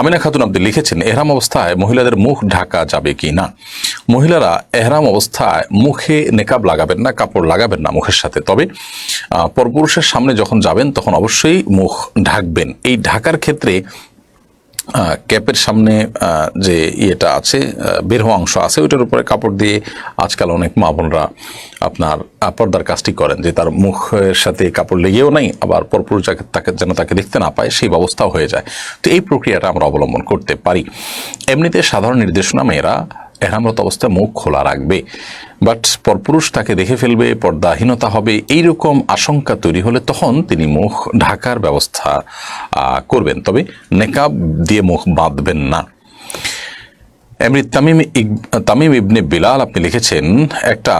আমিনা খাতুন আব্দি লিখেছেন, এহরাম অবস্থায় মহিলাদের মুখ ঢাকা যাবে কি না? মহিলারা এহরাম অবস্থায় মুখে নেকাব লাগাবেন না, কাপড় লাগাবেন না মুখের সাথে। তবে পরপুরুষের সামনে যখন যাবেন, তখন অবশ্যই মুখ ঢাকবেন। এই ঢাকার ক্ষেত্রে ক্যাপের সামনে যে ইয়েটা আছে বের হওয়া অংশ আছে, ওইটার উপরে কাপড় দিয়ে আজকাল অনেক মা বোনরা আপনার পর্দার কাজটি করেন, যে তার মুখের সাথে কাপড় লেগেও নাই, আবার পরপুরুষ তাকে, যেন তাকে দেখতে না পায়, সেই ব্যবস্থাও হয়ে যায়। তো এই প্রক্রিয়াটা আমরা অবলম্বন করতে পারি। এমনিতে সাধারণ নির্দেশনা মেয়েরা এহরামরত অবস্থায় মুখ খোলা রাখবে। বাট পরপুরুষ তাকে দেখে ফেলবে, পর্দাহীনতা হবে, এইরকম আশঙ্কা তৈরি হলে তখন তিনি মুখ ঢাকার ব্যবস্থা করবেন। তবে নেকাব দিয়ে মুখ বাঁধবেন না। এমনি তামিম তামিম ইবনে বিলাল আপনি লিখেছেন, একটা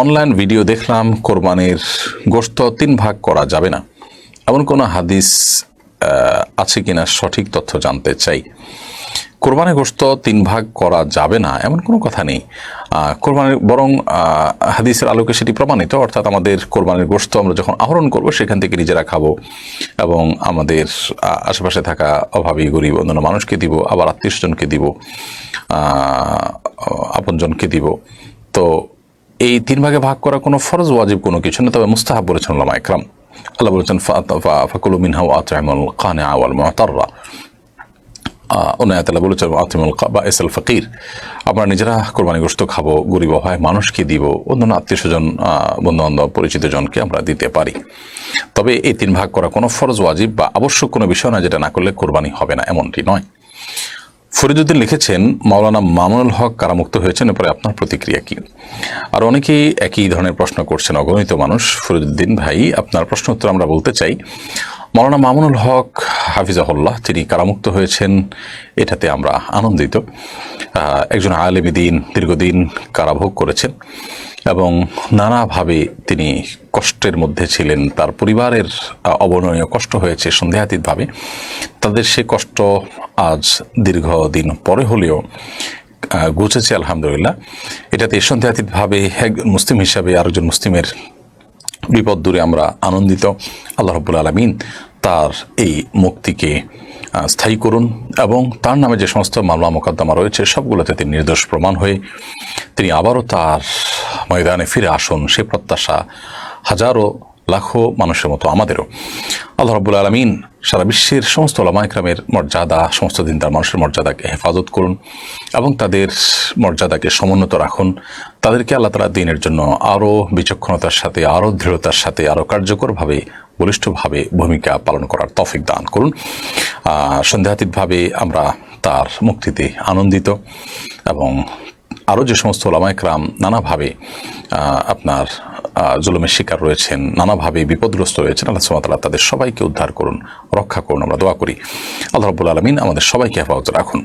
অনলাইন ভিডিও দেখলাম, কোরবানির গোশত তিন ভাগ করা যাবে না। এমন কোনো হাদিস আছে কিনা সঠিক তথ্য জানতে চাই। কোরবানি গোশত তিন ভাগ করা যাবে না, এমন কোনো কথা নেই। কোরবানির বরং হাদিসের আলোকে সেটি প্রমাণিত, অর্থাৎ আমাদের কোরবানির গোশত আমরা যখন আহরণ করব, সেখান থেকে নিজেরা খাব এবং আমাদের আশেপাশে থাকা অভাবী, গরিব, অন্যান্য মানুষকে দিব, আবার আত্মীয় স্বজনকে দিব আপনজনকে দিব। তো এই তিন ভাগে ভাগ করা কোনো ফরজ, ওয়াজিব কোনো কিছু না, তবে মুস্তাহাব বলেছেন ওলামা একরাম আল্লাহ বলেছেন ফাকুলু মিনহা ওয়াতাইমুল কানে আওয়াল মুতাররা। ওনায়াতালা বলেছেন, আতিমুল বা এস এল ফকির। আমরা নিজেরা কোরবানি গোস্ত খাব, গরিব হয়, মানুষকে দিব, অন্যান্য আত্মীয় স্বজন বন্ধু বান্ধব পরিচিত জনকে আমরা দিতে পারি। তবে এই তিন ভাগ করা কোনো ফরজ, ওয়াজিব বা আবশ্যক কোনো বিষয় না যেটা না করলে কোরবানি হবে না, এমনটি নয়। ফরিদুদ্দিন লিখেছেন, মাওলানা মামুনুল হক কারামুক্ত হয়েছেন, এরপরে আপনার প্রতিক্রিয়া কি? আর অনেকেই একই ধরনের প্রশ্ন করছেন, অগণিত মানুষ। ফরিদুদ্দিন ভাই, আপনার প্রশ্ন উত্তর আমরা বলতে চাই মাওলানা মামুনুল হক হাফিজাহুল্লাহ, তিনি কারামুক্ত হয়েছেন। এটাতে আমরা আনন্দিত। একজন আলেমী দিন, দীর্ঘদিন কারাভোগ করেছেন এবং নানাভাবে তিনি কষ্টের মধ্যে ছিলেন। তার পরিবারের অবর্ণনীয় কষ্ট হয়েছে সন্দেহাতীতভাবে। তাদের সে কষ্ট আজ দীর্ঘদিন পরে হলেও গুছেছে আলহামদুলিল্লাহ। এটাতে সন্দেহাতীতভাবে একজন মুসলিম হিসাবে আরেকজন মুসলিমের বিপদ দূরে আমরা আনন্দিত। আল্লাহ রব্বুল আলমিন তার এই মুক্তিকে স্থায়ী করুন এবং তার নামে যে সমস্ত মামলা মোকদ্দমা রয়েছে, সবগুলোতে তিনি নির্দোষ প্রমাণ হয়ে তিনি আবারও তার ময়দানে ফিরে আসুন। সে প্রত্যাশা হাজারো লাখো মানুষের মতো আমাদেরও। আল্লাহ রব্বুল আলমিন সারা বিশ্বের সমস্ত ওলামাইকরামের মর্যাদা, সমস্ত দিন তার মানুষের মর্যাদাকে হেফাজত করুন এবং তাদের মর্যাদাকে সমুন্নত রাখুন। তাদেরকে আল্লাহ তালা দিনের জন্য আরও বিচক্ষণতার সাথে আরও দৃঢ়তার সাথে আরও কার্যকরভাবে, বলিষ্ঠভাবে ভূমিকা পালন করার তফিক দান করুন। সন্দেহাতীতভাবে আমরা তার মুক্তিতে আনন্দিত এবং আরও যে সমস্ত ওলামাইকরাম নানাভাবে আপনার জুলুমের শিকার রয়েছেন, নানাভাবে বিপদগ্রস্ত রয়েছেন আল্লাহ সুমাতাল্লাহ তাদের সবাইকে উদ্ধার করুন, রক্ষা করুন, আমরা দোয়া করি। আল্লাহ রব্বুল আলমিন আমাদের সবাইকে হেফাজত রাখুন।